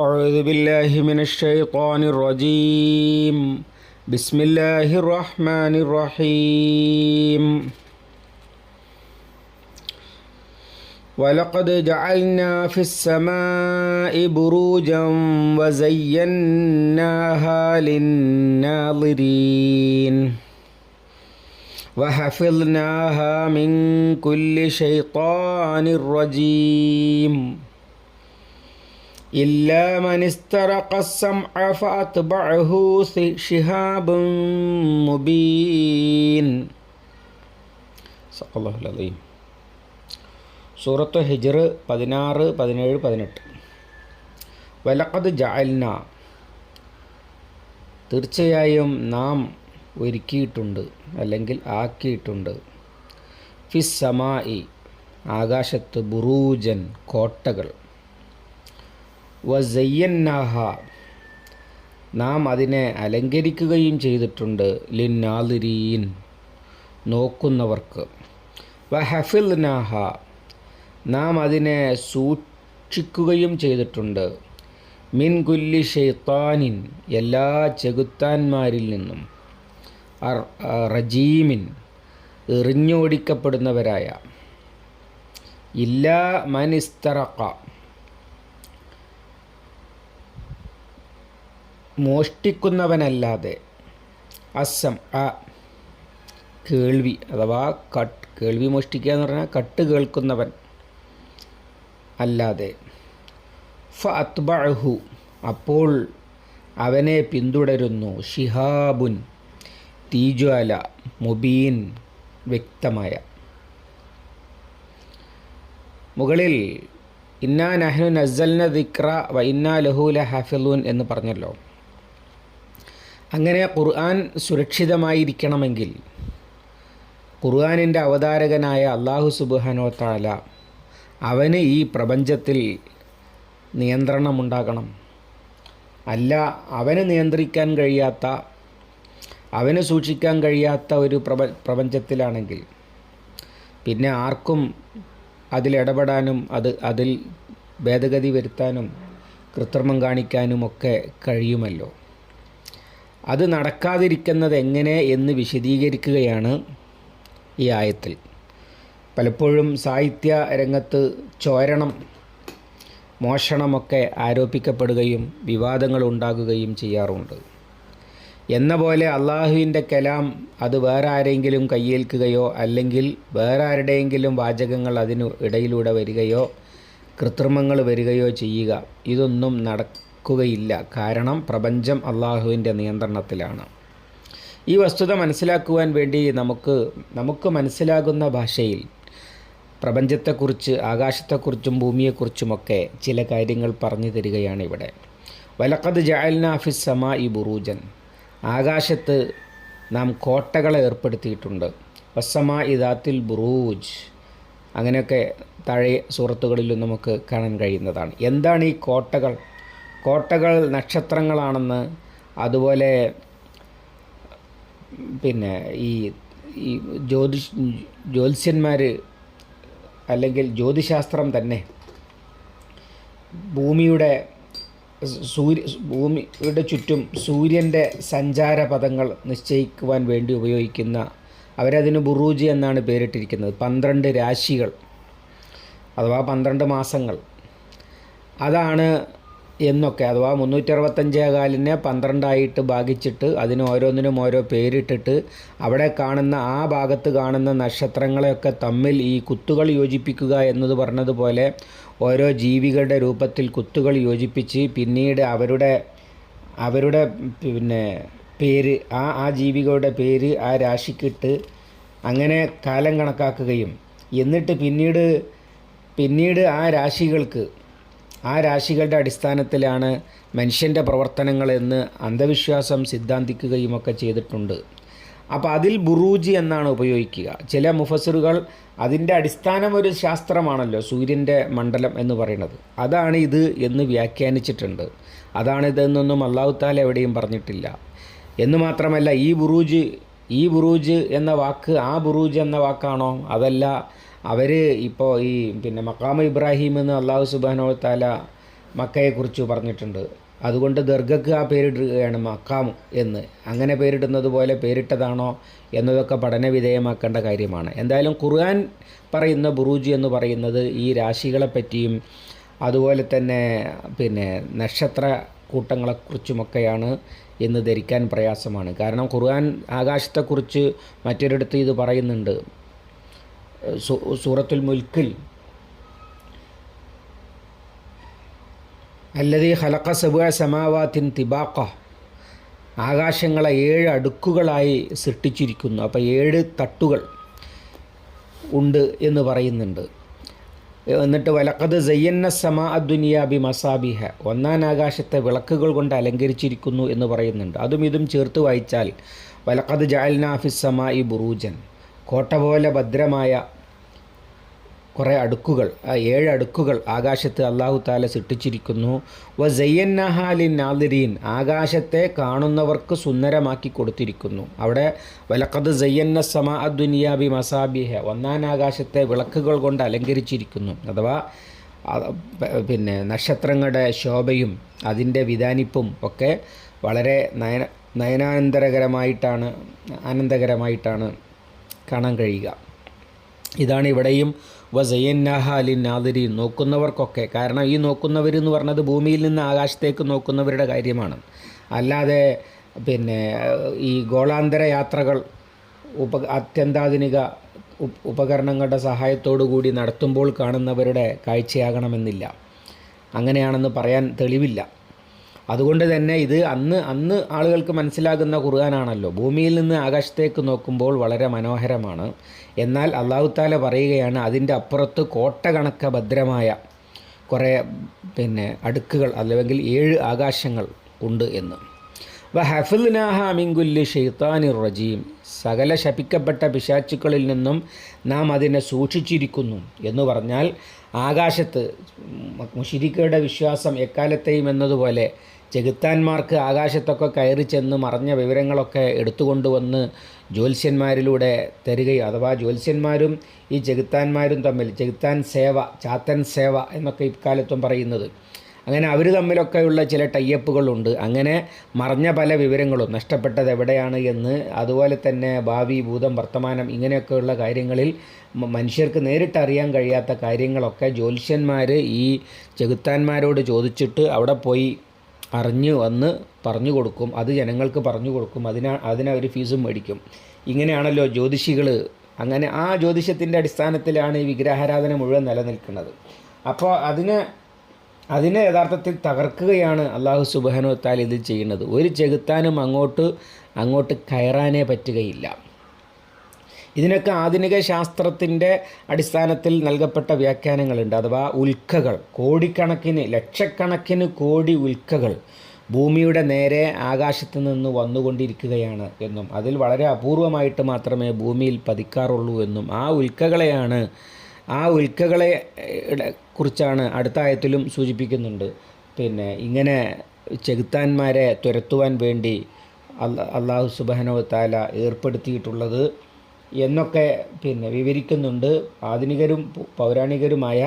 أعوذ بالله من الشيطان الرجيم. بسم الله الرحمن الرحيم. ولقد جعلنا في السماء بروجا وزيناها للناظرين. وحفظناها من كل شيطان رجيم. إلا من استرق السمع فأتبعه شهاب مبين صدق الله العظيم സൂറത്ത് ഹിജർ പതിനാറ് പതിനേഴ് പതിനെട്ട് വലക്കത് ജഅൽന തീർച്ചയായും നാം ഒരുക്കിയിട്ടുണ്ട് അല്ലെങ്കിൽ ആക്കിയിട്ടുണ്ട് ഫിസ് സമായി ആകാശത്ത് ബുറൂജൻ കോട്ടകൾ വസയ്യന്നാഹ. നാം അതിനെ അലങ്കരിക്കുകയും ചെയ്തിട്ടുണ്ട്. ലിന്നാലിരീൻ നോക്കുന്നവർക്ക്. വഹഫിൽനാഹ. നാം അതിനെ സൂക്ഷിക്കുകയും ചെയ്തിട്ടുണ്ട്. മിൻ കുല്ലി ഷെയ്ത്താനിൻ. എല്ലാ ചെകുത്താന്മാരിൽ നിന്നും. റജീമിൻ. എറിഞ്ഞോടിക്കപ്പെടുന്നവരായ. ഇല്ലാ മനിസ്തറക്ക മോഷ്ടിക്കുന്നവനല്ലാതെ. അസം ആ കേൾവി അഥവാ കട്ട് കേൾവി മോഷ്ടിക്കുക എന്ന് പറഞ്ഞാൽ കട്ട് കേൾക്കുന്നവൻ അല്ലാതെ. ഫ അത്ബഹു അപ്പോൾ അവനെ പിന്തുടരുന്നു. ഷിഹാബുൻ തീജ്വാല മുബീൻ വ്യക്തമായ. മുകളിൽ ഇന്നാ നഹ്നു നസൽന ദിക്ര വ ഇന്നാ ലഹൂല ഹാഫിലൂൻ എന്ന് പറഞ്ഞല്ലോ. അങ്ങനെ ഖുർആൻ സുരക്ഷിതമായിരിക്കണമെങ്കിൽ ഖുർആാനിന്റെ അവതാരകനായ അള്ളാഹു സുബാനോ താല അവന് ഈ പ്രപഞ്ചത്തിൽ നിയന്ത്രണമുണ്ടാകണം. അല്ല അവന് നിയന്ത്രിക്കാൻ കഴിയാത്ത അവന് സൂക്ഷിക്കാൻ കഴിയാത്ത ഒരു പ്രപ പ്രപഞ്ചത്തിലാണെങ്കിൽ പിന്നെ ആർക്കും അതിലിടപെടാനും അത് അതിൽ ഭേദഗതി വരുത്താനും കൃത്രിമം കാണിക്കാനുമൊക്കെ കഴിയുമല്ലോ. അത് നടക്കാതിരിക്കുന്നത് എങ്ങനെ എന്ന് വിശദീകരിക്കുകയാണ് ഈ ആയത്തിൽ. പലപ്പോഴും സാഹിത്യ രംഗത്ത് ചോരണം മോഷണമൊക്കെ ആരോപിക്കപ്പെടുകയും വിവാദങ്ങൾ ഉണ്ടാകുകയും ചെയ്യാറുണ്ട്. എന്ന പോലെ അള്ളാഹുവിന്റെ കലാം അത് വേറെ ആരെങ്കിലും കയ്യേൽക്കുകയോ അല്ലെങ്കിൽ വേറെ ആരുടെയെങ്കിലും വാചകങ്ങൾ അതിന് ഇടയിലൂടെ വരികയോ കൃത്രിമങ്ങൾ വരികയോ ചെയ്യുക ഇതൊന്നും നടക്കുകയില്ല. കാരണം പ്രപഞ്ചം അള്ളാഹുവിന്റെ നിയന്ത്രണത്തിലാണ്. ഈ വസ്തുത മനസ്സിലാക്കുവാൻ വേണ്ടി നമുക്ക് നമുക്ക് മനസ്സിലാകുന്ന ഭാഷയിൽ പ്രപഞ്ചത്തെക്കുറിച്ച് ആകാശത്തെക്കുറിച്ചും ഭൂമിയെക്കുറിച്ചുമൊക്കെ ചില കാര്യങ്ങൾ പറഞ്ഞു തരികയാണ് ഇവിടെ. വലക്കത് ജഅൽന സമ ഇ ബുറൂജൻ. ആകാശത്ത് നാം കോട്ടകളെ ഏർപ്പെടുത്തിയിട്ടുണ്ട്. വസ്സമാ ഇദാത്തിൽ ബുറൂജ്. അങ്ങനെയൊക്കെ താഴെ സുഹൃത്തുക്കളിലും നമുക്ക് കാണാൻ കഴിയുന്നതാണ്. എന്താണ് ഈ കോട്ടകൾ? കോട്ടകൾ നക്ഷത്രങ്ങളാണെന്ന് അതുപോലെ പിന്നെ ഈ ഈ ജ്യോതിഷ് ജ്യോത്സ്യന്മാർ അല്ലെങ്കിൽ ജ്യോതിശാസ്ത്രം തന്നെ ഭൂമിയുടെ സൂര്യ ഭൂമിയുടെ ചുറ്റും സൂര്യന്റെ സഞ്ചാരപഥങ്ങൾ നിശ്ചയിക്കുവാൻ വേണ്ടി ഉപയോഗിക്കുന്ന അവരതിന് ബുറൂജി എന്നാണ് പേരിട്ടിരിക്കുന്നത്. പന്ത്രണ്ട് രാശികൾ അഥവാ പന്ത്രണ്ട് മാസങ്ങൾ. അതാണ് എന്നൊക്കെ. അഥവാ മുന്നൂറ്ററുപത്തഞ്ചേ കാലിനെ പന്ത്രണ്ടായിട്ട് ഭാഗിച്ചിട്ട് അതിന് ഓരോന്നിനും ഓരോ പേരിട്ടിട്ട് അവിടെ കാണുന്ന ആ ഭാഗത്ത് കാണുന്ന നക്ഷത്രങ്ങളെയൊക്കെ തമ്മിൽ ഈ കുത്തുകൾ യോജിപ്പിക്കുക എന്നത് പറഞ്ഞതുപോലെ ഓരോ ജീവികളുടെ രൂപത്തിൽ കുത്തുകൾ യോജിപ്പിച്ച് പിന്നീട് അവരുടെ അവരുടെ പിന്നെ പേര് ആ ആ ജീവികളുടെ പേര് ആ രാശിക്കിട്ട് അങ്ങനെ കാലം കണക്കാക്കുകയും. എന്നിട്ട് പിന്നീട് പിന്നീട് ആ രാശികൾക്ക് ആ രാശികളുടെ അടിസ്ഥാനത്തിലാണ് മനുഷ്യന്റെ പ്രവർത്തനങ്ങളെന്ന് അന്ധവിശ്വാസം സിദ്ധാന്തിക്കുകയുമൊക്കെ ചെയ്തിട്ടുണ്ട്. അപ്പോൾ അതിൽ ബുറൂജി എന്നാണ് ഉപയോഗിക്കുക. ചില മുഫസറുകൾ അതിന്റെ അടിസ്ഥാനം ഒരു ശാസ്ത്രമാണല്ലോ സൂര്യന്റെ മണ്ഡലം എന്ന് പറയുന്നത്. അതാണ് ഇത് എന്ന് വ്യാഖ്യാനിച്ചിട്ടുണ്ട്. അതാണിതെന്നൊന്നും അള്ളാഹു താല എവിടെയും പറഞ്ഞിട്ടില്ല. എന്ന് മാത്രമല്ല ഈ ബുറൂജ് ഈ ബുറൂജ് എന്ന വാക്ക് ആ ബുറൂജ് എന്ന വാക്കാണോ? അതല്ല അവർ ഇപ്പോൾ ഈ പിന്നെ മക്കാമ ഇബ്രാഹിം എന്ന് അള്ളാഹു സുബാനോ താല മക്കയെക്കുറിച്ച് പറഞ്ഞിട്ടുണ്ട്. അതുകൊണ്ട് ദർഗക്ക് ആ പേരിടുകയാണ് മക്കാം എന്ന്. അങ്ങനെ പേരിടുന്നത് പോലെ പേരിട്ടതാണോ എന്നതൊക്കെ പഠന വിധേയമാക്കേണ്ട കാര്യമാണ്. എന്തായാലും ഖുർആൻ പറയുന്ന ബുറൂജ് എന്ന് പറയുന്നത് ഈ രാശികളെപ്പറ്റിയും അതുപോലെ തന്നെ പിന്നെ നക്ഷത്ര കൂട്ടങ്ങളെക്കുറിച്ചുമൊക്കെയാണ് എന്ന് ധരിക്കാൻ പ്രയാസമാണ്. കാരണം ഖുർആൻ ആകാശത്തെക്കുറിച്ച് മറ്റൊരിടത്ത് ഇത് പറയുന്നുണ്ട്. സൂറത്തുൽ മുൽക്കിൽ. അല്ലതി ഹലക്ക സബുഅ സമാവാത്തിൻ തിബാക്ക ആകാശങ്ങളെ ഏഴ് അടുക്കുകളായി സൃഷ്ടിച്ചിരിക്കുന്നു. അപ്പോൾ ഏഴ് തട്ടുകൾ ഉണ്ട് എന്ന് പറയുന്നുണ്ട്. എന്നിട്ട് വലക്കത് സയ്യന്ന സമാ അദ്ദുനിയാബി മസാബിഹ. ഒന്നാം ആകാശത്തെ വിളക്കുകൾ കൊണ്ട് അലങ്കരിച്ചിരിക്കുന്നു എന്ന് പറയുന്നുണ്ട്. അതും ഇതും ചേർത്ത് വായിച്ചാൽ വലക്കത് ജാൽനാഫിസ് സമാ ഇ ബുറൂജൻ. കോട്ട പോലെ ഭദ്രമായ കുറേ അടുക്കുകൾ ആ ഏഴ് അടുക്കുകൾ ആകാശത്ത് അള്ളാഹു താല സൃഷ്ടിച്ചിരിക്കുന്നു. വ സയ്യന്നഹാലിൻ നാദിരീൻ ആകാശത്തെ കാണുന്നവർക്ക് സുന്ദരമാക്കി കൊടുത്തിരിക്കുന്നു. അവിടെ വലക്കത് സയ്യന്ന സമാ ദുനിയാബി മസാബിഹ ഒന്നാൻ ആകാശത്തെ വിളക്കുകൾ കൊണ്ട് അലങ്കരിച്ചിരിക്കുന്നു. അഥവാ പിന്നെ നക്ഷത്രങ്ങളുടെ ശോഭയും അതിന്റെ വിധാനിപ്പും ഒക്കെ വളരെ നയന നയനാനന്ദരകരമായിട്ടാണ് ആനന്ദകരമായിട്ടാണ് കാണാൻ കഴിയുക. ഇതാണ് ഇവിടെയും വസയ്യന്നാഹാലിൻ നാദിരി നോക്കുന്നവർക്കൊക്കെ. കാരണം ഈ നോക്കുന്നവർ എന്ന് പറഞ്ഞത് ഭൂമിയിൽ നിന്ന് ആകാശത്തേക്ക് നോക്കുന്നവരുടെ കാര്യമാണ്. അല്ലാതെ പിന്നെ ഈ ഗോളാന്തര യാത്രകൾ ഉപ അത്യന്താധുനിക ഉപകരണങ്ങളുടെ സഹായത്തോടു കൂടി നടത്തുമ്പോൾ കാണുന്നവരുടെ കാഴ്ചയാകണമെന്നില്ല. അങ്ങനെയാണെന്ന് പറയാൻ തെളിവില്ല. അതുകൊണ്ട് തന്നെ ഇത് അന്ന് അന്ന് ആളുകൾക്ക് മനസ്സിലാകുന്ന ഖുർആനാണല്ലോ. ഭൂമിയിൽ നിന്ന് ആകാശത്തേക്ക് നോക്കുമ്പോൾ വളരെ മനോഹരമാണ്. എന്നാൽ അള്ളാഹുത്താല പറയുകയാണ് അതിന്റെ അപ്പുറത്ത് കോട്ട കണക്ക ഭദ്രമായ കുറേ പിന്നെ അടുക്കുകൾ അല്ലെങ്കിൽ ഏഴ് ആകാശങ്ങൾ ഉണ്ട് എന്ന്. വ ഹഫിൽനാഹ മിങ്കുല്ലി ഷെയ്ത്താനിർ റജീം. സകല ശപിക്കപ്പെട്ട പിശാച്ചുക്കളിൽ നിന്നും നാം അതിനെ സൂക്ഷിച്ചിരിക്കുന്നു എന്ന് പറഞ്ഞാൽ ആകാശത്ത് മുഷിരിക്കയുടെ വിശ്വാസം എക്കാലത്തെയും എന്നതുപോലെ ചെകുത്താന്മാർക്ക് ആകാശത്തൊക്കെ കയറി ചെന്ന് മറഞ്ഞ വിവരങ്ങളൊക്കെ എടുത്തുകൊണ്ടുവന്ന് ജ്യോത്സ്യന്മാരിലൂടെ തരികയും അഥവാ ജ്യോത്സ്യന്മാരും ഈ ചെകുത്താന്മാരും തമ്മിൽ ചെകുത്താൻ സേവ ചാത്തൻ സേവ എന്നൊക്കെ ഇക്കാലത്തും പറയുന്നത്. അങ്ങനെ അവർ തമ്മിലൊക്കെയുള്ള ചില ടൈയപ്പുകളുണ്ട്. അങ്ങനെ മറഞ്ഞ പല വിവരങ്ങളും നഷ്ടപ്പെട്ടത് എവിടെയാണ് എന്ന് അതുപോലെ തന്നെ ഭാവി ഭൂതം വർത്തമാനം ഇങ്ങനെയൊക്കെയുള്ള കാര്യങ്ങളിൽ മനുഷ്യർക്ക് നേരിട്ട് അറിയാൻ കഴിയാത്ത കാര്യങ്ങളൊക്കെ ജ്യോത്സ്യന്മാർ ഈ ചെകുത്താന്മാരോട് ചോദിച്ചിട്ട് അവിടെ പോയി അറിഞ്ഞു വന്ന് പറഞ്ഞു കൊടുക്കും അത് ജനങ്ങൾക്ക് പറഞ്ഞു കൊടുക്കും അതിനാ അതിനവർ ഫീസും മേടിക്കും. ഇങ്ങനെയാണല്ലോ ജ്യോതിഷികൾ അങ്ങനെ ആ ജ്യോതിഷത്തിന്റെ അടിസ്ഥാനത്തിലാണ് ഈ വിഗ്രഹാരാധന മുഴുവൻ നിലനിൽക്കുന്നത്. അപ്പോൾ അതിനെ അതിനെ യഥാർത്ഥത്തിൽ തകർക്കുകയാണ് അള്ളാഹു സുബാനു താൽ ഇത് ചെയ്യുന്നത്. ഒരു ചെകുത്താനും അങ്ങോട്ട് അങ്ങോട്ട് കയറാനേ പറ്റുകയില്ല. ഇതിനൊക്കെ ആധുനിക ശാസ്ത്രത്തിന്റെ അടിസ്ഥാനത്തിൽ നൽകപ്പെട്ട വ്യാഖ്യാനങ്ങളുണ്ട്. അഥവാ ഉൽക്കകൾ. കോടിക്കണക്കിന് ലക്ഷക്കണക്കിന് കോടി ഉൽക്കകൾ ഭൂമിയുടെ നേരെ ആകാശത്ത് നിന്ന് വന്നുകൊണ്ടിരിക്കുകയാണ് എന്നും അതിൽ വളരെ അപൂർവമായിട്ട് മാത്രമേ ഭൂമിയിൽ പതിക്കാറുള്ളൂ എന്നും ആ ഉൽക്കകളെയാണ് ആ ഉൽക്കകളെ കുറിച്ചാണ് അടുത്ത ആയത്തിലും സൂചിപ്പിക്കുന്നുണ്ട്. പിന്നെ ഇങ്ങനെ ചെകുത്താന്മാരെ തുരത്തുവാൻ വേണ്ടി അള്ളാഹു സുബാനോ താല ഏർപ്പെടുത്തിയിട്ടുള്ളത് എന്നൊക്കെ പിന്നെ വിവരിക്കുന്നുണ്ട് ആധുനികരും പൗരാണികരുമായ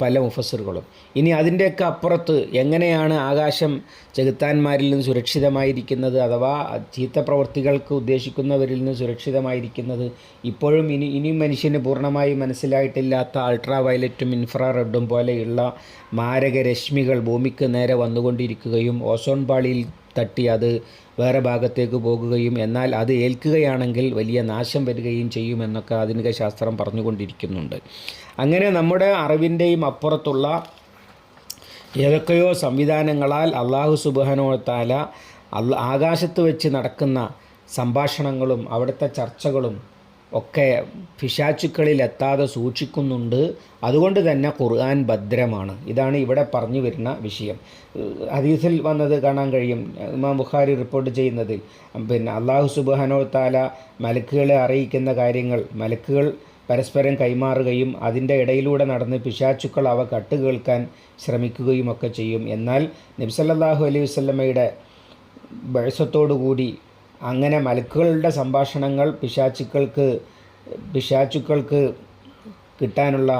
പല മുഫസറുകളും ഇനി അതിന്റെയൊക്കെ അപ്പുറത്ത് എങ്ങനെയാണ് ആകാശം ചെകുത്താന്മാരിൽ നിന്ന് സുരക്ഷിതമായിരിക്കുന്നത് അഥവാ ചീത്ത പ്രവർത്തികൾക്ക് ഉദ്ദേശിക്കുന്നവരിൽ നിന്ന് സുരക്ഷിതമായിരിക്കുന്നത് ഇപ്പോഴും ഇനി ഇനിയും മനുഷ്യന് പൂർണമായി മനസ്സിലായിട്ടില്ലാത്ത അൾട്രാ വയലറ്റും ഇൻഫ്രാറെഡും പോലെയുള്ള മാരക രശ്മികൾ ഭൂമിക്ക് നേരെ വന്നുകൊണ്ടിരിക്കുകയും ഓസോൺ പാളിയിൽ തട്ടി അത് വേറെ ഭാഗത്തേക്ക് പോകുകയും എന്നാൽ അത് ഏൽക്കുകയാണെങ്കിൽ വലിയ നാശം വരികയും ചെയ്യുമെന്നൊക്കെ ആധുനിക ശാസ്ത്രം പറഞ്ഞുകൊണ്ടിരിക്കുന്നുണ്ട്. അങ്ങനെ നമ്മുടെ അറിവിന്റെയും അപ്പുറത്തുള്ള ഏതൊക്കെയോ സംവിധാനങ്ങളാൽ അള്ളാഹു സുബഹനോത്താല താല അല്ല ആകാശത്ത് വെച്ച് നടക്കുന്ന സംഭാഷണങ്ങളും അവിടുത്തെ ചർച്ചകളും ഒക്കെ പിശാച്ചുക്കളിൽ എത്താതെ സൂക്ഷിക്കുന്നുണ്ട്. അതുകൊണ്ട് തന്നെ ഖുർആൻ ഭദ്രമാണ്. ഇതാണ് ഇവിടെ പറഞ്ഞു വരുന്ന വിഷയം. ഹദീസിൽ വന്നത് കാണാൻ കഴിയും. ഇമാം ബുഖാരി റിപ്പോർട്ട് ചെയ്യുന്നതിൽ പിന്നെ അള്ളാഹു സുബാനോ താല മലക്കുകളെ അറിയിക്കുന്ന കാര്യങ്ങൾ മലക്കുകൾ പരസ്പരം കൈമാറുകയും അതിന്റെ ഇടയിലൂടെ നടന്ന് പിശാച്ചുക്കൾ അവ കട്ടുകേൾക്കാൻ ശ്രമിക്കുകയും ഒക്കെ ചെയ്യും. എന്നാൽ നബ്സല്ലാഹു അലൈഹി വസല്ലമയുടെ ബഴസത്തോടുകൂടി അങ്ങനെ മലക്കുകളുടെ സംഭാഷണങ്ങൾ പിശാച്ചുക്കൾക്ക് പിശാച്ചുക്കൾക്ക് കിട്ടാനുള്ള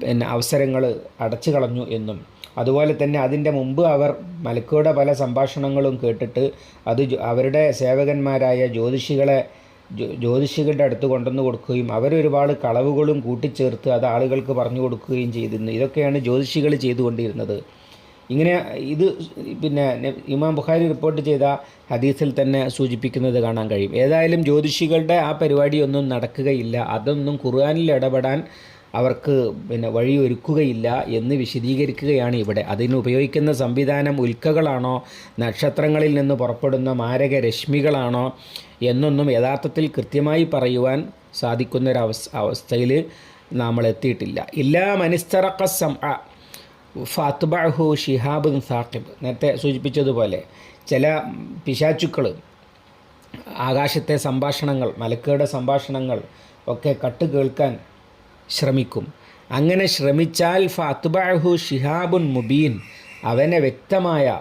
പിന്നെ അവസരങ്ങൾ അടച്ചു കളഞ്ഞു എന്നും. അതുപോലെ തന്നെ അതിന്റെ മുമ്പ് അവർ മലക്കുകളുടെ പല സംഭാഷണങ്ങളും കേട്ടിട്ട് അത് അവരുടെ സേവകന്മാരായ ജ്യോതിഷികളെ ജ്യോതിഷികളുടെ അടുത്ത് കൊണ്ടുവന്ന് കൊടുക്കുകയും അവരൊരുപാട് കളവുകളും കൂട്ടിച്ചേർത്ത് അത് ആളുകൾക്ക് പറഞ്ഞു കൊടുക്കുകയും ചെയ്തിരുന്നു. ഇതൊക്കെയാണ് ജ്യോതിഷികൾ ചെയ്തുകൊണ്ടിരുന്നത്. ഇങ്ങനെ ഇത് പിന്നെ ഇമാം ബുഖാരി റിപ്പോർട്ട് ചെയ്ത ഹദീസിൽ തന്നെ സൂചിപ്പിക്കുന്നത് കാണാൻ കഴിയും. ഏതായാലും ജ്യോതിഷികളുടെ ആ പരിപാടിയൊന്നും നടക്കുകയില്ല. അതൊന്നും ഖുർആാനിൽ ഇടപെടാൻ അവർക്ക് പിന്നെ വഴിയൊരുക്കുകയില്ല എന്ന് വിശദീകരിക്കുകയാണ് ഇവിടെ. അതിന് ഉപയോഗിക്കുന്ന സംവിധാനം ഉൽക്കകളാണോ? നക്ഷത്രങ്ങളിൽ നിന്ന് പുറപ്പെടുന്ന മാരക രശ്മികളാണോ? എന്നൊന്നും യഥാർത്ഥത്തിൽ കൃത്യമായി പറയുവാൻ സാധിക്കുന്നൊരവസ്ഥ അവസ്ഥയിൽ നമ്മൾ എത്തിയിട്ടില്ല. ഇല്ലാ മനിസ്തറക്ക സം ഫാത്ബഹു ഷിഹാബ് സാക്കിബ് നേരത്തെ സൂചിപ്പിച്ചതുപോലെ ചില പിശാച്ചുക്കൾ ആകാശത്തെ സംഭാഷണങ്ങൾ മലക്കുകളുടെ സംഭാഷണങ്ങൾ ഒക്കെ കട്ട് കേൾക്കാൻ ശ്രമിക്കും. അങ്ങനെ ശ്രമിച്ചാൽ ഫാത്ബഹു ഷിഹാബുൻ മുബീൻ അവനെ വ്യക്തമായ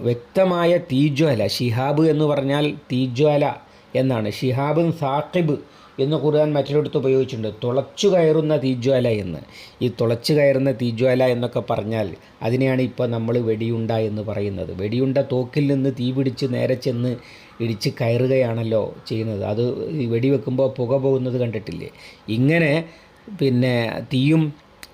വ്യക്തമായ തീജ്വല ഷിഹാബ് എന്ന് പറഞ്ഞാൽ തീജ്വല എന്നാണ്. ഷിഹാബുൻ സാഖിബ് എന്ന് ഖുർആൻ മറ്റൊരിടത്ത് ഉപയോഗിച്ചിട്ടുണ്ട്. തുളച്ചു കയറുന്ന തീജ്വാല എന്ന്. ഈ തുളച്ചു കയറുന്ന തീജ്വാല എന്നൊക്കെ പറഞ്ഞാൽ അതിനെയാണ് ഇപ്പോൾ നമ്മൾ വെടിയുണ്ട എന്ന് പറയുന്നത്. വെടിയുണ്ട തോക്കിൽ നിന്ന് തീ പിടിച്ച് നേരെ ചെന്ന് ഇടിച്ച് കയറുകയാണല്ലോ ചെയ്യുന്നത്. അത് വെടിവെക്കുമ്പോൾ പുക പോകുന്നത് കണ്ടിട്ടില്ലേ? ഇങ്ങനെ പിന്നെ തീയും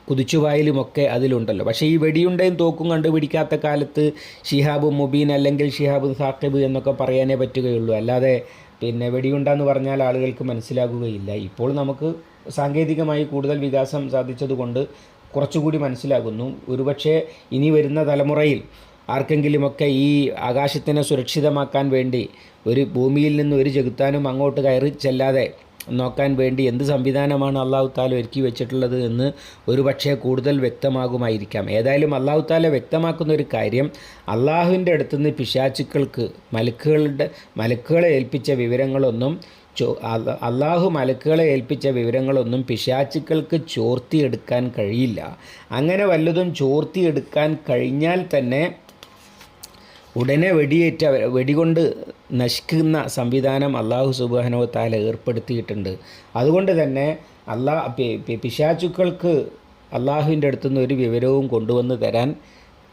കുതിച്ചുവായിലുമൊക്കെ അതിലുണ്ടല്ലോ. പക്ഷേ ഈ വെടിയുണ്ടയും തോക്കും കണ്ടുപിടിക്കാത്ത കാലത്ത് ഷിഹാബ് മുബീൻ അല്ലെങ്കിൽ ഷിഹാബ് സാക്കിബ് എന്നൊക്കെ പറയാനേ പറ്റുകയുള്ളൂ. അല്ലാതെ പിന്നെ വെടിയുണ്ടെന്ന് പറഞ്ഞാൽ ആളുകൾക്ക് മനസ്സിലാകുകയില്ല. ഇപ്പോൾ നമുക്ക് സാങ്കേതികമായി കൂടുതൽ വികാസം സാധിച്ചതുകൊണ്ട് കുറച്ചുകൂടി മനസ്സിലാകുന്നു. ഒരുപക്ഷെ ഇനി വരുന്ന തലമുറയിൽ ആർക്കെങ്കിലുമൊക്കെ ഈ ആകാശത്തിനെ സുരക്ഷിതമാക്കാൻ വേണ്ടി ഒരു ഭൂമിയിൽ നിന്ന് ഒരു ചെകുത്താനും അങ്ങോട്ട് കയറി ചെല്ലാതെ നോക്കാൻ വേണ്ടി എന്ത് സംവിധാനമാണ് അള്ളാഹു താല ഒരുക്കി വെച്ചിട്ടുള്ളത് എന്ന് ഒരു പക്ഷേ കൂടുതൽ വ്യക്തമാകുമായിരിക്കാം. ഏതായാലും അള്ളാഹു താല വ്യക്തമാക്കുന്ന ഒരു കാര്യം അള്ളാഹുവിന്റെ അടുത്തുനിന്ന് പിശാചുക്കൾക്ക് മലക്കുകളുടെ മലക്കുകളെ ഏൽപ്പിച്ച വിവരങ്ങളൊന്നും ചോ അള്ളാഹു മലക്കുകളെ ഏൽപ്പിച്ച വിവരങ്ങളൊന്നും പിശാചുക്കൾക്ക് ചോർത്തിയെടുക്കാൻ കഴിയില്ല. അങ്ങനെ വല്ലതും ചോർത്തിയെടുക്കാൻ കഴിഞ്ഞാൽ തന്നെ ഉടനെ വെടിയേറ്റ വെടികൊണ്ട് നശിക്കുന്ന സംവിധാനം അള്ളാഹു സുബാനോ താല ഏർപ്പെടുത്തിയിട്ടുണ്ട്. അതുകൊണ്ട് തന്നെ പി- പിശാചുക്കൾക്ക് അള്ളാഹുവിന്റെ അടുത്തുനിന്ന് ഒരു വിവരവും കൊണ്ടുവന്ന് തരാൻ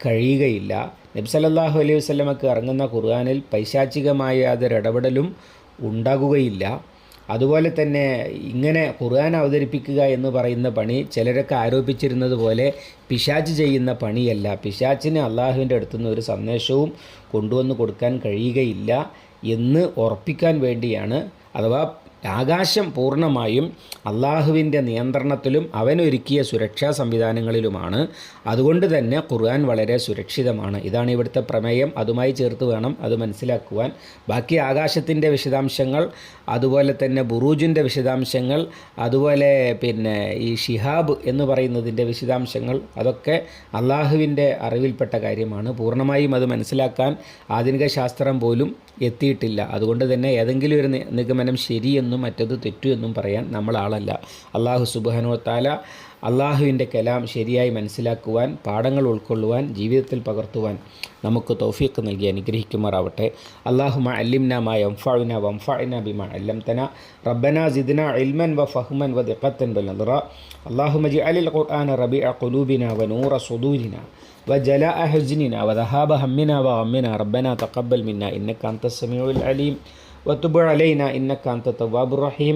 കഴിയുകയില്ല. നബ്സലല്ലാഹു അലൈഹി വസ്ലമക്ക് ഇറങ്ങുന്ന ഖുർആാനിൽ പൈശാചികമായ യാതൊരു ഇടപെടലും ഉണ്ടാകുകയില്ല. അതുപോലെ തന്നെ ഇങ്ങനെ ഖുർആൻ അവതരിപ്പിക്കുക എന്ന് പറയുന്ന പണി ചിലരൊക്കെ ആരോപിച്ചിരുന്നത് പോലെ പിശാച്ച് ചെയ്യുന്ന പണിയല്ല. പിശാച്ചിന് അള്ളാഹുവിന്റെ അടുത്തുനിന്ന് ഒരു സന്ദേശവും കൊണ്ടുവന്ന് കൊടുക്കാൻ കഴിയുകയില്ല എന്ന് ഉറപ്പിക്കാൻ വേണ്ടിയാണ്. അഥവാ ആകാശം പൂർണമായും അള്ളാഹുവിന്റെ നിയന്ത്രണത്തിലും അവനൊരുക്കിയ സുരക്ഷാ സംവിധാനങ്ങളിലുമാണ്. അതുകൊണ്ട് തന്നെ ഖുർആൻ വളരെ സുരക്ഷിതമാണ്. ഇതാണ് ഇവിടുത്തെ പ്രമേയം. അതുമായി ചേർത്ത് വേണം അത് മനസ്സിലാക്കുവാൻ. ബാക്കി ആകാശത്തിന്റെ വിശദാംശങ്ങൾ അതുപോലെ തന്നെ ബുറൂജിന്റെ വിശദാംശങ്ങൾ അതുപോലെ പിന്നെ ഈ ഷിഹാബ് എന്ന് പറയുന്നതിന്റെ വിശദാംശങ്ങൾ അതൊക്കെ അള്ളാഹുവിന്റെ അറിവിൽപ്പെട്ട കാര്യമാണ്. പൂർണമായും അത് മനസ്സിലാക്കാൻ ആധുനിക ശാസ്ത്രം പോലും എത്തിയിട്ടില്ല. അതുകൊണ്ട് തന്നെ ഏതെങ്കിലും ഒരു നിഗമനം ശരിയെന്നും മറ്റത് തെറ്റു എന്നും പറയാൻ നമ്മൾ ആളല്ല അള്ളാഹു സുബാനോ താല അള്ളാഹുവിൻ്റെ കലാം ശരിയായി മനസ്സിലാക്കുവാൻ പാഠങ്ങൾ ഉൾക്കൊള്ളുവാൻ ജീവിതത്തിൽ പകർത്തുവാൻ നമുക്ക് തൗഫീഖ് നൽകി അനുഗ്രഹിക്കുമാറാവട്ടെ അള്ളാഹുമ അല്ലിംന മാ യംഫഅന വംഫഅന ബിമ അല്ലംതന റബ്ബന സിദ്ന ഇൽമൻ വ ഫഹ്മൻ വ ദിഖത്തൻ വ നദ്റ اللهم اجعل القرآن ربيع قلوبنا ونور صدورنا وجلاء حزننا وذهاب همنا وغمنا ربنا تقبل منا إنك أنت السميع العليم وتب علينا إنك أنت التواب الرحيم